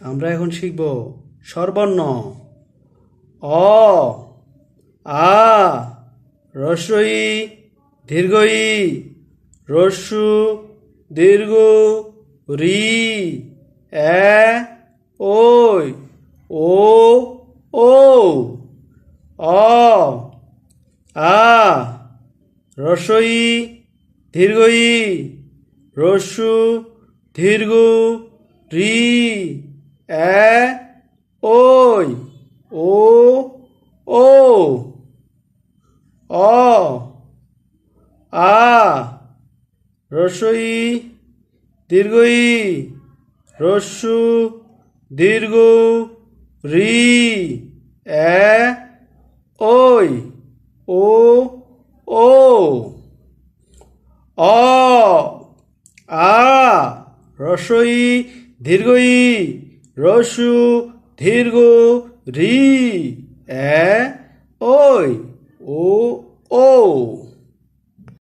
আমরা এখন শিখব স্বরবর্ণ অ, আ রস্বই দীর্ঘই, রস্যু, দীর্ঘ, রি, এ, ওই, ও ও অ, আ, রসই, দীর্ঘই, রস্যু, দীর্ঘ, রি এ, ওই, ও ও, অ, আ রসই দীর্ঘই রস্যু, দীর্ঘ, রি, এ, ওই, ও ও, অ, আ রসই দীর্ঘই রসু দীর্ঘ রি এ ওই ও ও।